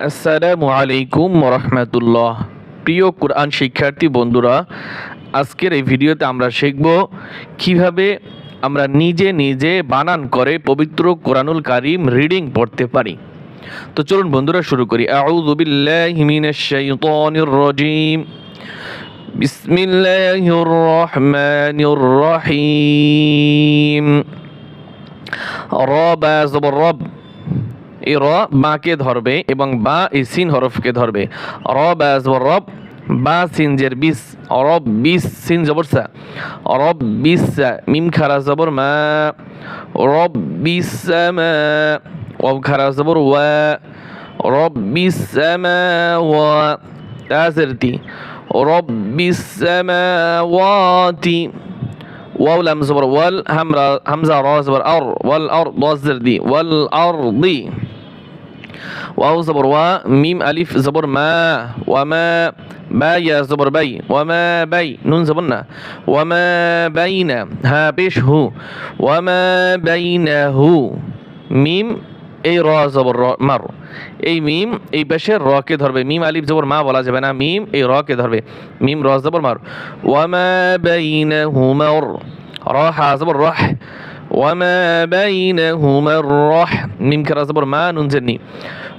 আসসালামু আলাইকুম রহমতুল্লাহ প্রিয় কোরআন শিক্ষার্থী বন্ধুরা, আজকের এই ভিডিওতে আমরা শিখব কীভাবে আমরা নিজে নিজে বানান করে পবিত্র কোরআনুল কারিম রিডিং পড়তে পারি। তো চলুন বন্ধুরা, শুরু করি। রবা রব এই র বাকে ধরবে এবং বা, এই সিন হরফকে ধরবে। র বা জবর রব, বা সিন জের বিস, রব বিস সিন জবর সা, রব বিস মিম খারা জবর মা, রব বিস ওয়াব খারা জবর ওয়া, রব বিস ওয়া তাজরতি রব বিস ওয়াতি واو لام زبر وال همزة را زبر أر والار ضاد دي والأرض. واو زبر وا ميم ألف زبر ما وما با يا زبر بي وما بي نون زبرنا وما بين ها بيش هو وما بينه. ميم إي را زبر مر. এই মিম এই পেশের রকে ধরবে। মিম আলিফ জবর মা বলা যাবে না, মিম এই রকে ধরবে। মিম র জবর মার। ওয়ামা বাইনাহুমা র হা জবর রহ। ওয়ামা বাইনাহুমা রহ। মিম খারা জবর মা, নুন জেরনি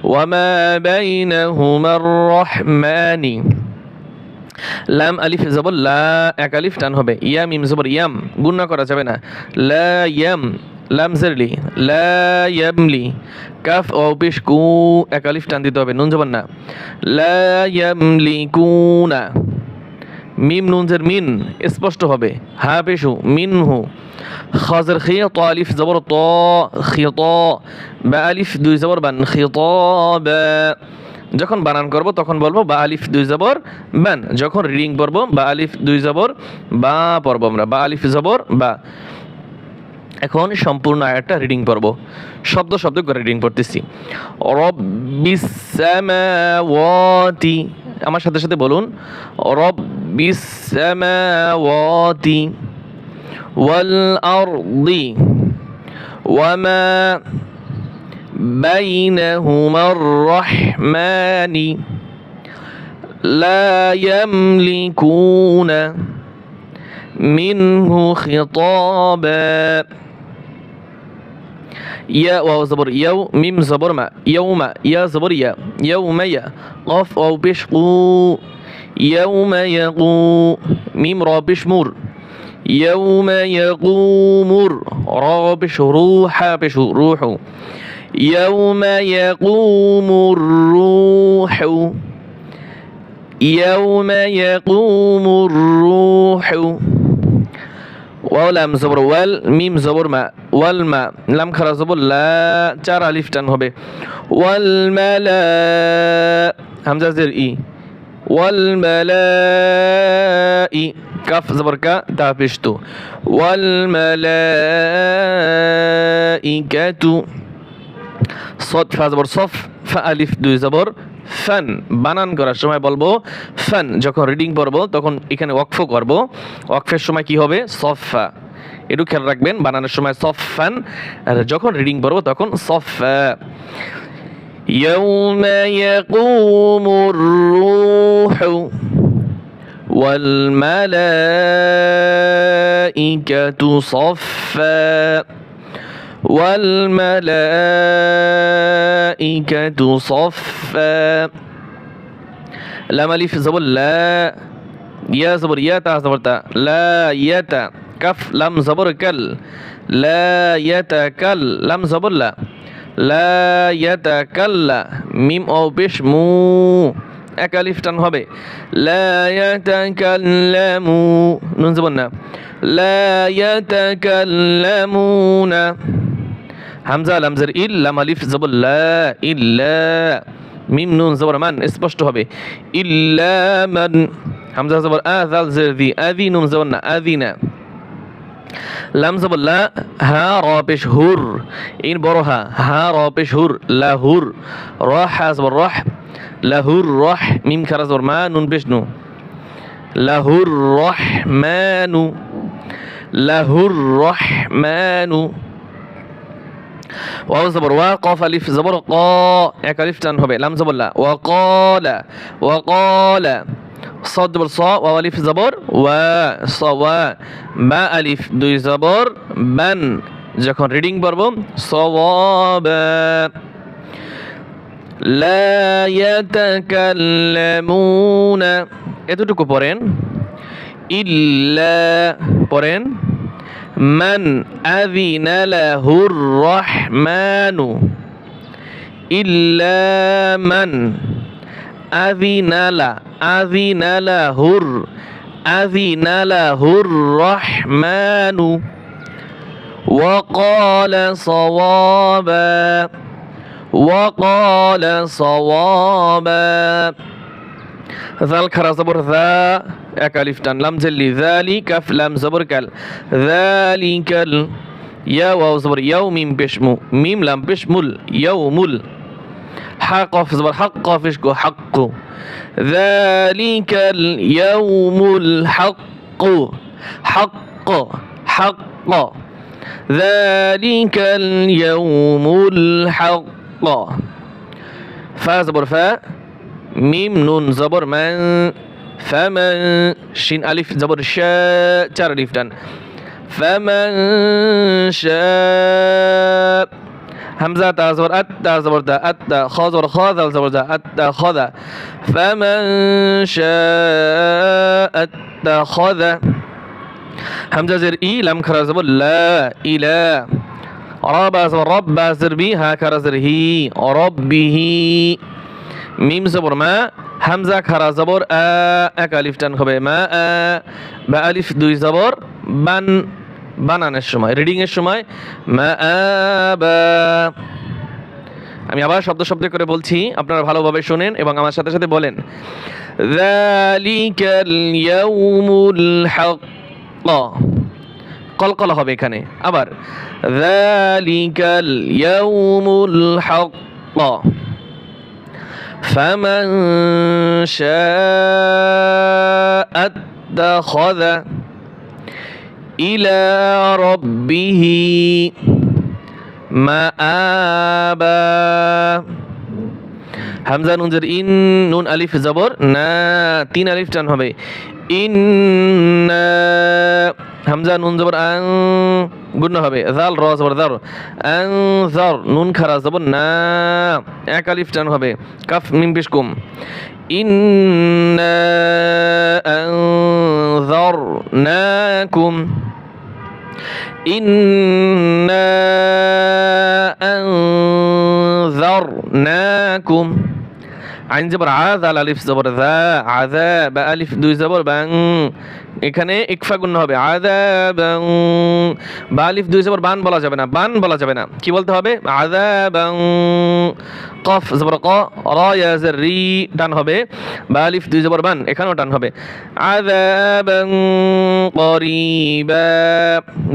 ওয়ামা বাইনাহুমা রহমানি। লাম আলিফ জবর লা, এক আলিফ টান হবে। ইয়া মিম জবর ইয়াম গুণনা করা যাবে না। লা ইয়াম। লাম জেরলি, লা কাফ ও পেশ কু, এক আলিফ টান দিতে হবে, নুন জবর না। লা ইয়ামলিকুনা মিম নুন জের মিন, স্পষ্ট হবে। হা পেশু, মিন হু। খাজর খিয়া ত আলিফ জবর ত খিত বা আলিফ দুই জবর বান খিত বা। যখন বানান করব, তখন বলব, বা আলিফ দুই জবর বান। যখন রিডিং পড়ব বা আলিফ দুই জবর, বা পড়ব আমরা, বা আলিফ জবর, বা। এখন সম্পূর্ণ আয়াতটা রিডিং পড়ব শব্দ শব্দ করে রিডিং পড়তেছি রব্বিস সামাওয়াতি আমার সাথে সাথে বলুন রব্বিস সামাওয়াতি ওয়াল আরদি ওয়ামা بينهما الرحمن لا يملكون منه خطابا يا واو زبر يو ميم زبر ما يوم يا زبر يا يوم يا قف أو بشقو يوم يقو ميم را بشمور يوم يقوم را بشو روح يوم يقوم الروح يوم يقوم الروح ওয়াও লাম জবর, ওয়াল, মিম জবর, মা, ওয়াল, মা, লাম খারা জবর, লা, চার আলিফ টান হবে। ওয়াল মালা হামজা ই। ওয়াল মালাই কাফ জবর, কা, তা পেশতু ওয়াল মালাইকাতু সদ ফা জবর, সফ, ফা আলিফ দুই জবর ফান বানান করার সময় বলবো ফান যখন রিডিং পড়বো তখন এখানে ওয়াকফ করব ওয়াকফের সময় কি হবে সফা একটু খেয়াল রাখবেন বানানোর সময় সফান আর যখন রিডিং পড়বো তখন সফা يوم يقوم الروح والملائكة صفا والملائكة صفا لام ألف زبر لا يا زبر يا تا زبر تا لا يتا كف لم زبر كل لا يتكل لم زبر لا لا يتكل মিম ও পেশ মু এক আলিফ টান হবে লা ইয়াতাকাল্লামু নুন জবর না লা ইয়াতাকাল্লামুনা হামজা লামজার ইল লাম আলিফ জবর লা ইল্লা মিম নুন জবর মান স্পষ্ট হবে। ইল্লা মান, হামজা জবর আ, জাল জের দি, আদি নুন জবর না আদিনা লাম জবর লা, হা, র, পেশ, হুর। ইন বড় হা হা, র, পেশ, হুর, লা, হুর। র, হা, জবর রহ লাহুর রহ, মিম, খারা জবর মা, নুন, পেশ, নু। লাহুর রহমানু লাহুর রহমানু ওয়াও জবর ওয়া কফ আলিফ জবর ক এক আলিফ টান হবে লাম জবর লা ওয়া কলা ওয়া কলা صاد জবর স ওয়া আলিফ জবর ওয়া স ওয়া বা আলিফ দুই জবর বান যখন রিডিং পড়ব সওয়াবা লা ইয়াতাকাল্লামুনা এতটুকু পড়েন ইল্লা পড়েন من أذن له الرحمن إلا من أذن له أذن له أذن له الرحمن. وقال صوابا وقال صوابا ذال خرا زبر ذا এক আলিফ টান লাম জেল্লি ذالي কাফ লাম জবর কাল ذلك ال ইয়া ওয়াও জবর ইয়াও মিম পেশমু মিম লাম পেশমুল ইয়াউমুল হা কফ জবর হক কফ ইশকু হাক্কু ذلك اليوم الحق حق حق ذلك اليوم الحق فا زبر فا ميم نون زبر من فمن شين ألف زبر شاء تار ألف دان فمن شاء همزة تا زبر أت تا زبر دا أت تا خا زبر خا ذال زبر دا أت تا خا ذا فمن شاء اتخذ همزة زر إي لم كرا زبر لا إلى رب زبر رب زر بي ها كرا زر هي ربه মিম জবর মা হামজা খারা জবর আ এক আলিফ টান হবে মা আ বা আলিফ দুই জবর বান বানানোর সময় রিডিং এর সময় মা আ বা আমি আবার শব্দ শব্দ করে বলছি আপনারা ভালোভাবে শোনেন এবং আমার সাথে সাথে বলেন ذلك اليوم الحق কলকলা হবে এখানে আবার ذلك اليوم الحق فمن شاء اتخذ إلى ربه مآبا হামজা নুন জের ইন নুন আলিফ জবর না তিন আলিফ টান হবে ইন হামজা নুন জবর আং, গুণ হবে। জাল, র জবর জার। আং, জর, নুন খারা জবর না। এক আলিফ টান হবে। কাফ, মিম পেশ কুম। ইন্না আনজারনাকুম না কুম। আইন জবর আজ আল আলিফ জবর দা আজা বা আলিফ দুই জবর, বাং এখানে ইকফা গুণ হবে আজা বাং বা আলিফ দুই জবর বান বলা যাবে না, বান বলা যাবে না, কি বলতে হবে? আজা বাং কফ জবর ক, র ইয়াজের রি টান হবে, বা আলিফ দুই জবর বান, এখানেও টান হবে আজা বাং করিবা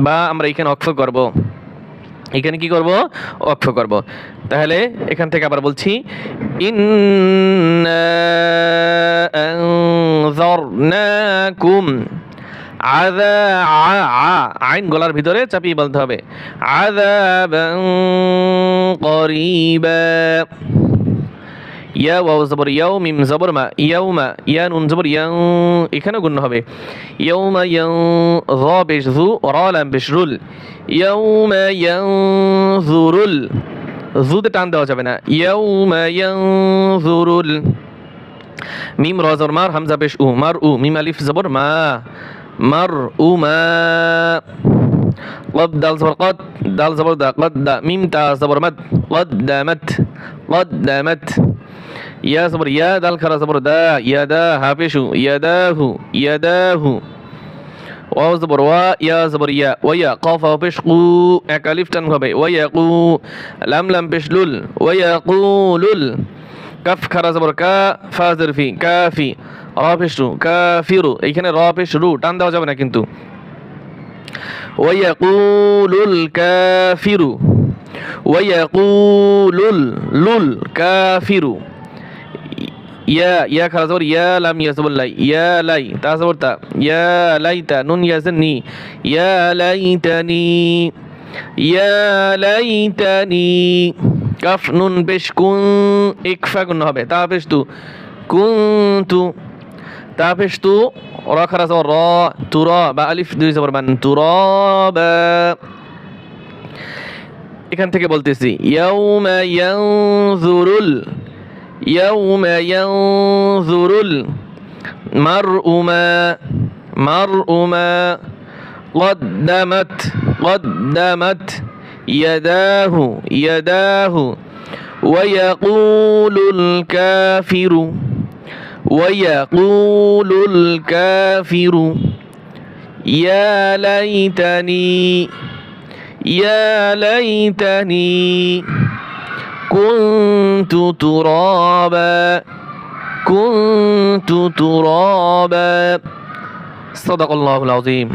বা আমরা এখানে অক্ষ করব। এখানে কি করব? অক্ষ করব। তাহলে এখান থেকে আবার বলছি আ আইন গলার ভিতরে চাপিয়ে বলতে হবে আদা করিবা। ইয়া ওয়াও জবর ইয়াও মিম জবর মা ইয়াউমা ইয়া নুন জবর ইয়াউ এখানে গুণ হবে ইয়াউমা ইয়াউ র পেশ যু র লাম পেশ রুল ইয়াউমা ইয়ানজুরুল জুতে টান দেওয়া যাবে না ইয়াউমা ইয়ানজুরুল মিম র জবর মার হামজা পেশ উ মার উ মিম আলিফ জবর মা মার উ মা قد دال زبر قد دال زبر دا قد دا ميم تا زبر مد قدمت قدمت ইয়া সবর ইয়া দাল খারা সবর দা ইয়া দা হাফেশু ইয়া দা হু ইয়া দা হু ওয়াও জবর ওয়া ইয়া জবর ইয়া ওয়া কফ হাফিশ কু এক আলিফ টান হবে ওয়া কু লাম লাম পেশ লুল ওয়া কু লুল কাফ খারা জবর কা ফা জরফি কাফি র পেশ রু কাফিরু এইখানে র পেশ রু টান দেওয়া যাবে না কিন্তু ওয়া কুলুল কাফিরু ويقول الكافر يا يا خلاص زبر يا لم يزبر لاي يا لاي تا زبر تا يا ليت نون يزني يا ليتني ইয়া লাইতানি কাফ নুন পেশ কুন ইকফা গুণ হবে তা পেশ তু কুনতু তা পেশ তু র খারাজ র তুর বা আলিফ দুই জবর বান তুরাবা এখান থেকে বলতেছি ইয়াউমা ইয়ানজুরুল ইয়াউমা ইয়ানজুরুল মারউমা মারউমা قدمت قدمت يداه يداه ويقول الكافر ويقول الكافر يا ليتني يا ليتني كنت ترابا كنت ترابا. صدق الله العظيم.